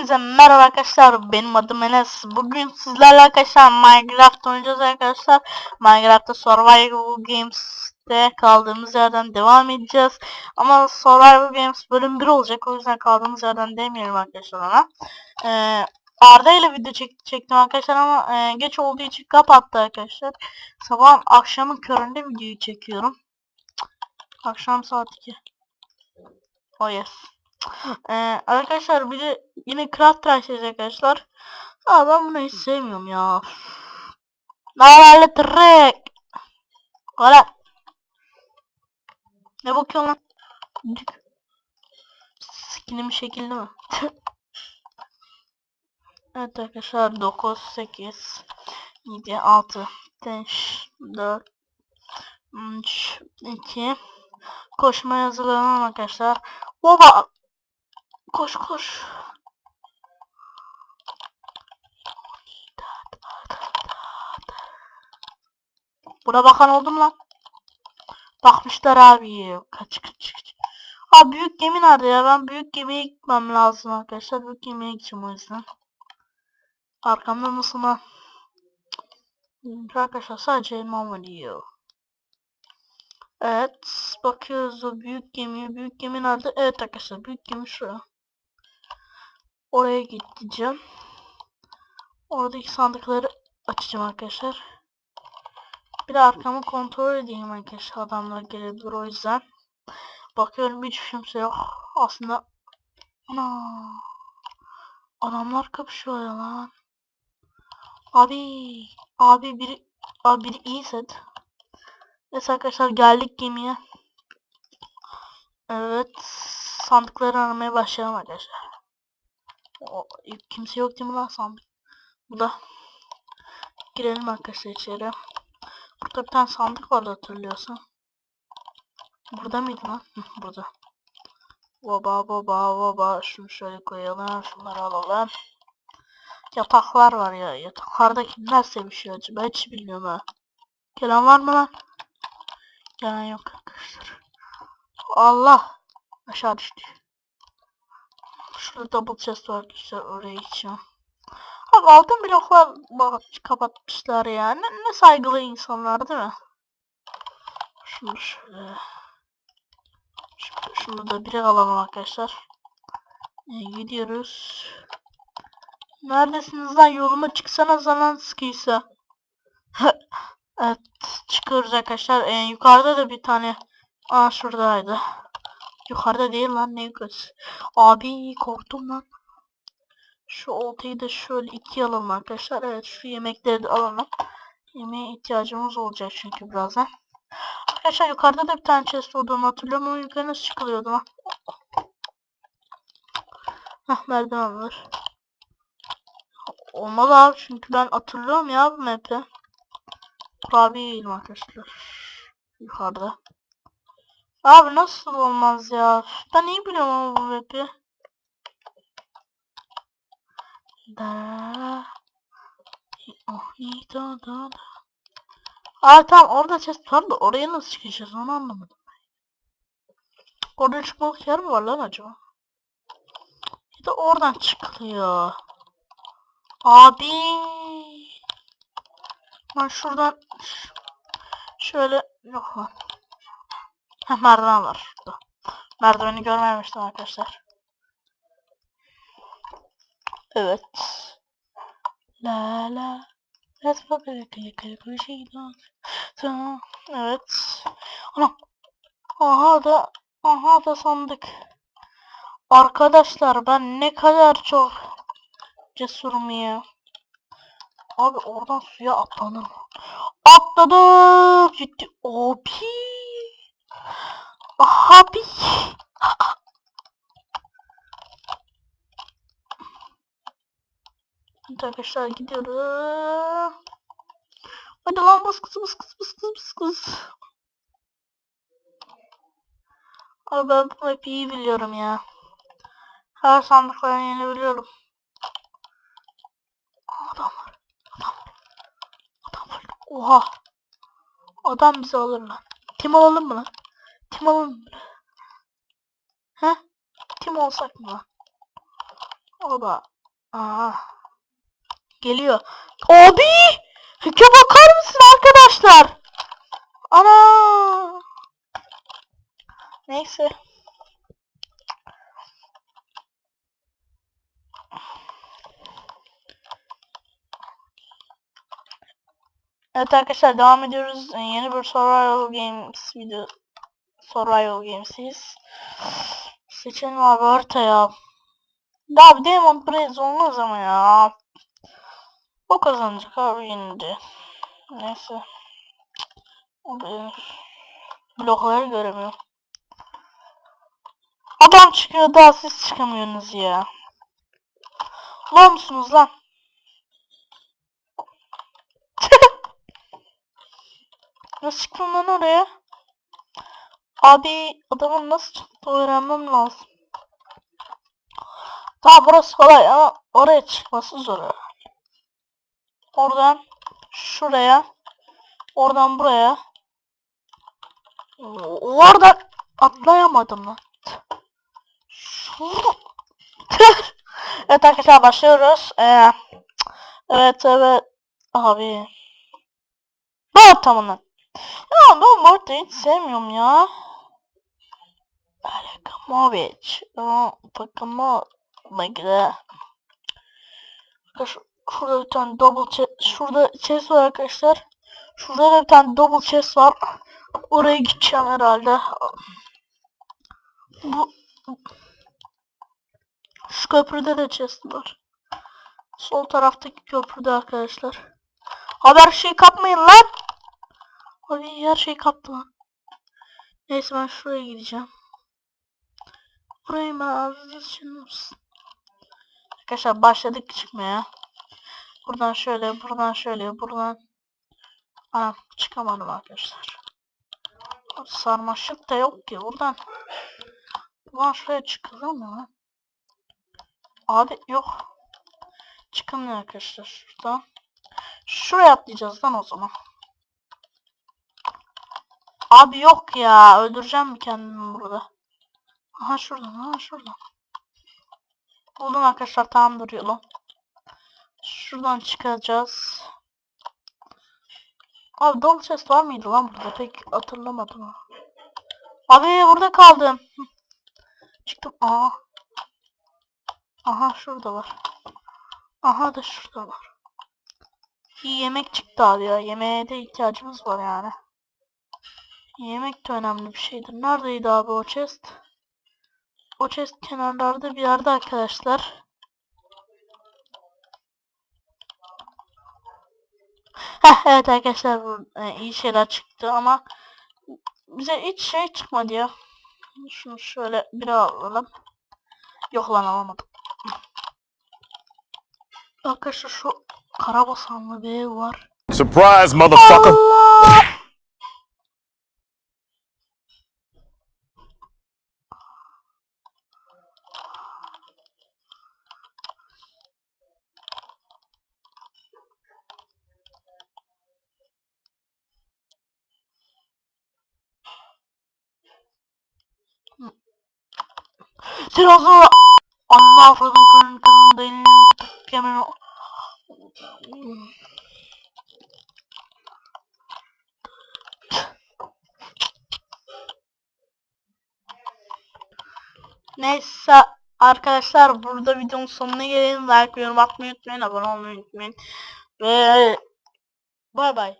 Hepinize merhaba arkadaşlar. Benim adım Enes. Bugün sizlerle arkadaşlar Minecraft oynayacağız arkadaşlar. Minecraft'ta Survival Games'te kaldığımız yerden devam edeceğiz. Ama Survival Games bölüm 1 olacak. O yüzden kaldığımız yerden demeyelim arkadaşlar ona. Ee, Arda ile video çek çektim arkadaşlar ama e, geç olduğu için kapattı arkadaşlar. Sabah akşamın köründe videoyu çekiyorum. Akşam saat 2. Oh yes. Ee, arkadaşlar bir de yine craft tıraşlayacağız arkadaşlar. Aa ben bunu hiç sevmiyorum ya. Lavalle trek. Kala. Ne bakıyorsun lan? Skinim şekilli mi? evet arkadaşlar 9, 8, 7, 6, 5, 4, 3, 2, koşmaya hazırlanalım arkadaşlar. Baba Koş koş. Buna bakan oldum lan. Bakmışlar abi. Kaç kaç kaç. Abi büyük gemi nerede ya? Ben büyük gemiye gitmem lazım arkadaşlar. Büyük gemiye gideceğim o yüzden. Arkamda mısın lan? Arkadaşlar sadece elmam var diyor. Evet. Bakıyoruz o büyük gemi. Büyük gemi nerede? Evet arkadaşlar. Büyük gemi şu. Oraya gideceğim. Oradaki sandıkları açacağım arkadaşlar. Bir de arkamı kontrol edeyim arkadaşlar. Adamlar gelebilir o yüzden. Bakıyorum hiç kimse yok. Aslında ana adamlar kapışıyor ya lan. Abi abi biri abi biri iyi set. Neyse arkadaşlar geldik gemiye. Evet sandıkları aramaya başlayalım arkadaşlar. O, kimse yok değil mi lan sandık? Burada. Girelim arkadaşlar içeri. Burada bir tane sandık vardı hatırlıyorsan. Burada mıydı lan? Burada. Baba baba baba şunu şöyle koyalım. Şunları alalım. Yataklar var ya. Yataklarda kimler sevişiyor acaba? Hiç bilmiyorum ha. Gelen var mı lan? Gelen yok arkadaşlar. Allah. Aşağı düştü. Şurada double chest var arkadaşlar oraya gideceğim. Abi altın bloklar kapatmışlar ya. Ne, ne saygılı insanlar değil mi? Şunu şöyle. Şunu, şunu da bire alalım arkadaşlar. Ee, gidiyoruz. Neredesiniz lan yoluma çıksana zaman sıkıysa. evet çıkıyoruz arkadaşlar. Ee, yukarıda da bir tane. Aa şuradaydı. Yukarıda değil lan ne yukarısı. Abi korktum lan. Şu oltayı da şöyle iki alalım arkadaşlar. Evet şu yemekleri de alalım. Yemeğe ihtiyacımız olacak çünkü birazdan. Arkadaşlar yukarıda da bir tane chest olduğunu hatırlıyorum ama yukarı nasıl çıkılıyordu lan? Hah merdiven var. Olmalı abi çünkü ben hatırlıyorum ya bu map'i. Kurabiye yiyelim arkadaşlar. Yukarıda. Abi nasıl olmaz ya? Ben iyi biliyorum ama bu map'i. Da. Oh, iyi da da. Aa tamam orada chest var da oraya nasıl çıkacağız onu anlamadım. Orada çıkmalık yer mi var lan acaba? Ya da oradan çıkılıyor. Abi. Ben şuradan şöyle yok. Merdiven var. Merdiveni görmemiştim arkadaşlar. Evet. La la. Let's go bir şey Tamam. Evet. Ana. Aha da aha da sandık. Arkadaşlar ben ne kadar çok cesurum ya. Abi oradan suya atlanır mı? Atladım. Ciddi. Abi. Abi. Arkadaşlar gidiyoruz. Hadi lan bas kız bas kız bas kız bas kız. Abi ben bu map'i iyi biliyorum ya. Her sandıkların yerini biliyorum. Adam var. Adam var. Adam var. Oha. Adam bizi alır lan. Tim alalım mı lan? Tim mı? He? Tim olsak mı lan? O da. Aa. Geliyor. Abi! Hike bakar mısın arkadaşlar? Ana! Neyse. Evet arkadaşlar devam ediyoruz. Ee, Yeni bir Survival Games video Survival Games'iyiz. Seçelim abi ortaya. Ya bir Demon Praise olmaz ama ya. O kazanacak abi yenildi. Neyse. O. Blokları göremiyorum. Adam çıkıyor daha siz çıkamıyorsunuz ya. Lan mısınız lan? Nasıl çıktın lan oraya? Abi adamın nasıl çıktı öğrenmem lazım. Tamam burası kolay ama oraya çıkması zor. Oradan şuraya. Oradan buraya. Oradan atlayamadım lan. Şurada. evet arkadaşlar başlıyoruz. Ee, evet evet. Abi. Ne tamam lan. Ya ben hiç sevmiyorum ya. Alekamovic. Bakama Magre. Arkadaşlar şurada bir tane double chest. Şurada chest var arkadaşlar. Şurada da bir tane double chest var. Oraya gideceğim herhalde. Bu şu köprüde de chest var. Sol taraftaki köprüde arkadaşlar. Haber şey kapmayın lan. Abi her şey kaptı lan. Neyse ben şuraya gideceğim. Burayı açınız. Arkadaşlar başladık çıkmaya. Buradan şöyle, buradan şöyle, buradan. Anam çıkamadım arkadaşlar. Sarmaşık da yok ki buradan. Buradan şuraya çıkılır mı? Abi yok. Çıkamıyor arkadaşlar şuradan. Şuraya atlayacağız lan o zaman. Abi yok ya. Öldüreceğim mi kendimi burada? Aha şuradan, aha şuradan. Buldum arkadaşlar tam duruyor lan. Şuradan çıkacağız. Abi double chest var mıydı lan burada? Pek hatırlamadım. ha. Abi burada kaldım. Çıktım. Aa. Aha şurada var. Aha da şurada var. İyi yemek çıktı abi ya. Yemeğe de ihtiyacımız var yani. Yemek de önemli bir şeydir. Neredeydi abi o chest? O chest kenarlarda bir yerde arkadaşlar. Heh evet arkadaşlar bu e, iyi şeyler çıktı ama bize hiç şey çıkmadı ya. Şunu şöyle bir alalım. Yok lan alamadım. Arkadaşlar şu karabasanlı bir ev var. Surprise, motherfucker. Allah! Trabzon Allah afrodun kırın kızın delinin kemer Neyse arkadaşlar burada videonun sonuna gelelim. Like yorum atmayı unutmayın. Abone olmayı unutmayın. Ve bay bay.